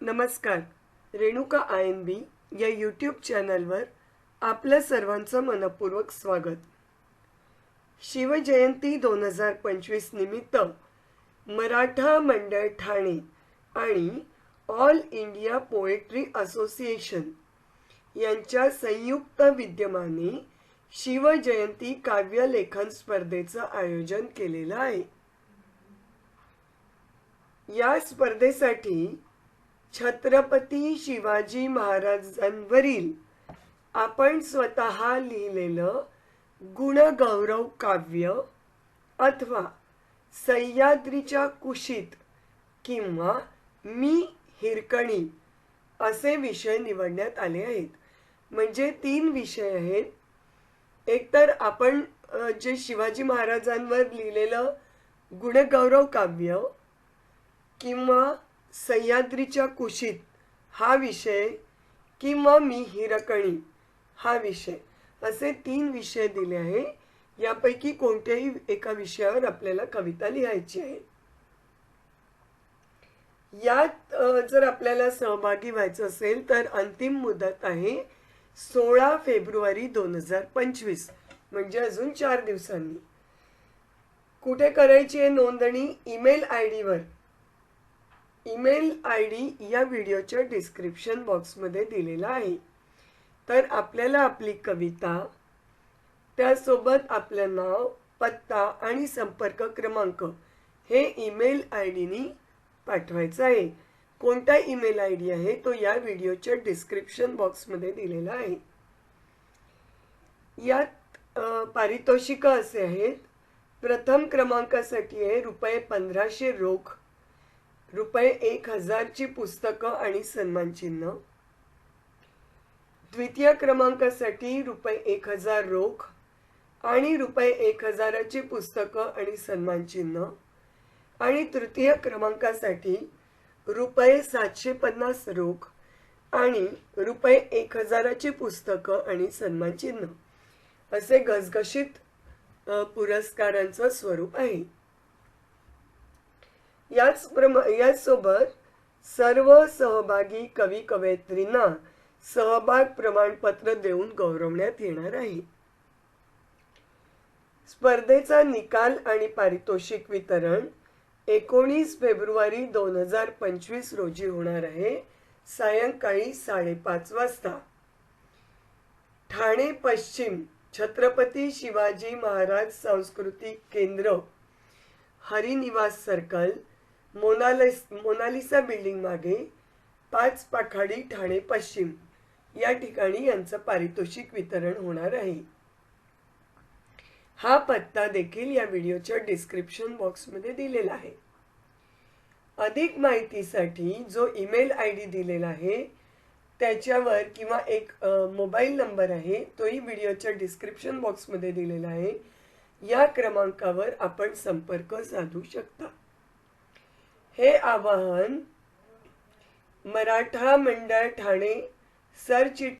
नमस्कार. Renuka I N बी या YouTube चॅनलवर आपलं सर्वांचं मनपूर्वक स्वागत. शिवजयंती दोन हजार पंचवीस निमित्त मराठा मंडळ ठाणे आणि ऑल इंडिया पोएट्री असोसिएशन यांच्या संयुक्त विद्यमाने शिवजयंती काव्यलेखन स्पर्धेचं आयोजन केलेलं आहे. या स्पर्धेसाठी छत्रपती शिवाजी महाराजांवरील आपण स्वतः लिहिलेलं गुणगौरव काव्य अथवा सह्याद्रीच्या कुशीत किंवा मी हिरकणी असे विषय निवडण्यात आले आहेत. म्हणजे तीन विषय आहेत. एकतर आपण जे शिवाजी महाराजांवर लिहिलेलं गुणगौरव काव्य किंवा सह्याद्रीच्या कुशीत. हा विषय किंवा मी हिरकणी. हा विषय. असे तीन विषय दिले आहे. यापैकी कोणत्याही एका विषयावर आपल्याला कविता लिहायची आहे. यात जर आपल्याला सहभागी व्हायचं असेल तर अंतिम मुदत आहे सोळा फेब्रुवारी दोन हजार पंचवीस म्हणजे अजून चार दिवसांनी. कुठे करायची आहे नोंदणी? ईमेल आय डीवर ईमेल आय डी या व्हिडिओच्या डिस्क्रिप्शन बॉक्समध्ये दिलेला आहे. तर आपल्याला आपली कविता त्यासोबत आपलं नाव पत्ता आणि संपर्क क्रमांक हे ईमेल आय डीनी पाठवायचं आहे. कोणता ईमेल आय डी आहे तो या व्हिडिओच्या डिस्क्रिप्शन बॉक्समध्ये दिलेला आहे. यात पारितोषिकं असे आहेत. प्रथम क्रमांकासाठी आहे रुपये पंधराशे रोख. रुपये एक हजारची पुस्तकं आणि सन्मानचिन्ह. द्वितीय क्रमांकासाठी रुपये एक हजार रोख आणि रुपये एक हजाराची पुस्तकं आणि सन्मानचिन्ह. आणि तृतीय क्रमांकासाठी रुपये सातशे पन्नास रोख आणि रुपये एक हजाराची पुस्तकं आणि सन्मानचिन्ह. असे घसघशीत पुरस्कारांचं स्वरूप आहे. याच प्रमा याचसोबत सर्व सहभागी कवी कवयित्रींना सहभाग प्रमाणपत्र देऊन गौरवण्यात येणार आहे. स्पर्धेचा निकाल आणि पारितोषिक वितरण एकोणीस फेब्रुवारी दोन हजार पंचवीस रोजी होणार आहे सायंकाळी साडेपाच वाजता. ठाणे पश्चिम छत्रपती शिवाजी महाराज सांस्कृतिक केंद्र हरिनिवास सर्कल मोनालिस मोनालिसा बिल्डिंग मागे पाच पाखाडी ठाणे पश्चिम. या ठिकाणी यांचं पारितोषिक वितरण होणार आहे. हा पत्ता देखील या व्हिडिओच्या डिस्क्रिप्शन बॉक्समध्ये दिलेला आहे. अधिक माहितीसाठी जो ईमेल आय डी दिलेला आहे त्याच्यावर किंवा एक मोबाईल नंबर आहे तोही व्हिडिओच्या डिस्क्रिप्शन बॉक्समध्ये दिलेला आहे. या क्रमांकावर आपण संपर्क साधू शकता. हे आवाहन मराठा मंडळ ठाणे सरचिट